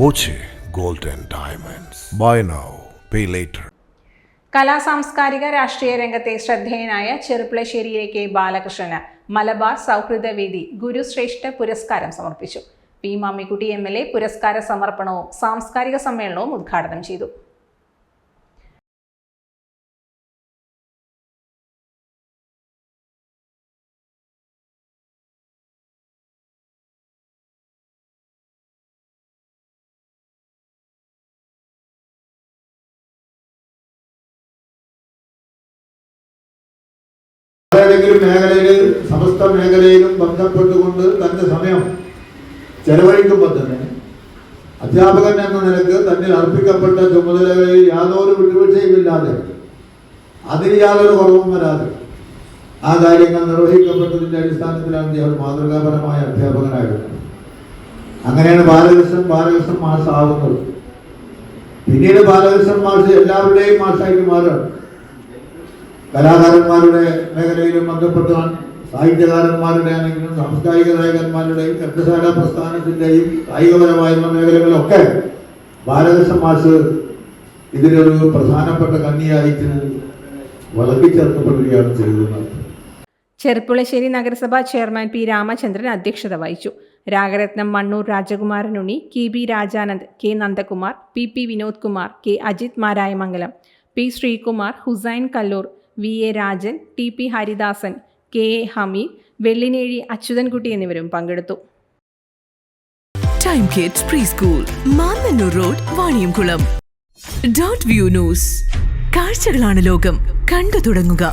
Boche and diamonds. Buy now pay later. കലാ സാംസ്കാരിക രാഷ്ട്രീയ രംഗത്തെ ശ്രദ്ധേയനായ ചെറുപ്പളശ്ശേരിയിലെ കെ ബാലകൃഷ്ണന് മലബാർ സൗഹൃദ വേദി ഗുരുശ്രേഷ്ഠ പുരസ്കാരം സമർപ്പിച്ചു. P Mammikutty M L A പുരസ്കാര സമർപ്പണവും സാംസ്കാരിക സമ്മേളനവും ഉദ്ഘാടനം ചെയ്തു. ഏതെങ്കിലും മേഖലയിൽ സമസ്ത മേഖലയിലും ബന്ധപ്പെട്ടുകൊണ്ട് തന്റെ സമയം ചെലവഴിക്കുമ്പോൾ തന്നെ അധ്യാപകൻ എന്ന നിലയ്ക്ക് തന്നിൽ അർപ്പിക്കപ്പെട്ട ചുമതലകളിൽ യാതൊരു വിട്ടുവീഴ്ചയുമില്ലാതെ അതിന് യാതൊരു കുറവും വരാതെ ആ കാര്യങ്ങൾ നിർവഹിക്കപ്പെട്ടതിന്റെ അടിസ്ഥാനത്തിലാണ് ഇദ്ദേഹം മാതൃകാപരമായ അധ്യാപകനായിരുന്നത് അങ്ങനെയാണ് ബാലകൃഷ്ണൻ ബാലകൃഷ്ണൻ മാഷ് ആവുന്നത് പിന്നീട് ബാലകൃഷ്ണൻ മാഷ് എല്ലാവരുടെയും മാഷായിട്ട് മാറുകയാണ്. കലാകാരന്മാരുടെ മേഖലയിലും ബന്ധപ്പെട്ടാണ് സാഹിത്യകാരന്മാരുടെ ആണെങ്കിലും സാംസ്കാരിക നായകന്മാരുടെയും ഗ്രന്ഥശാല പ്രസ്ഥാനത്തിന്റെയും കായികപരമായുള്ള മേഖലകളിലൊക്കെ ബാലകൃഷ്ണ മാഷ് ഇതിലൊരു പ്രധാനപ്പെട്ട കന്നിയായിട്ട് വളർത്തിച്ചേർക്കപ്പെടുകയാണ് ചെയ്തത് ചെറുപ്പുളശ്ശേരി നഗരസഭാ ചെയർമാൻ പി രാമചന്ദ്രൻ അധ്യക്ഷത വഹിച്ചു. Ragaratnam Mannur Rajakumaran Unni K B Rajanand K Nandakumar P P Vinod Kumar K Ajith Marayamangalam P Sreekumar Hussain Kallur V. A. Rajan T. P. Haridasan K. A. Hameed Vellinezhi Achuthankutty എന്നിവരും പങ്കെടുത്തു. Time kids pre school Mannanur road Vaniyamkulam dot view news കാഴ്ചകളാണ് ലോകം. കണ്ടു തുടങ്ങുക.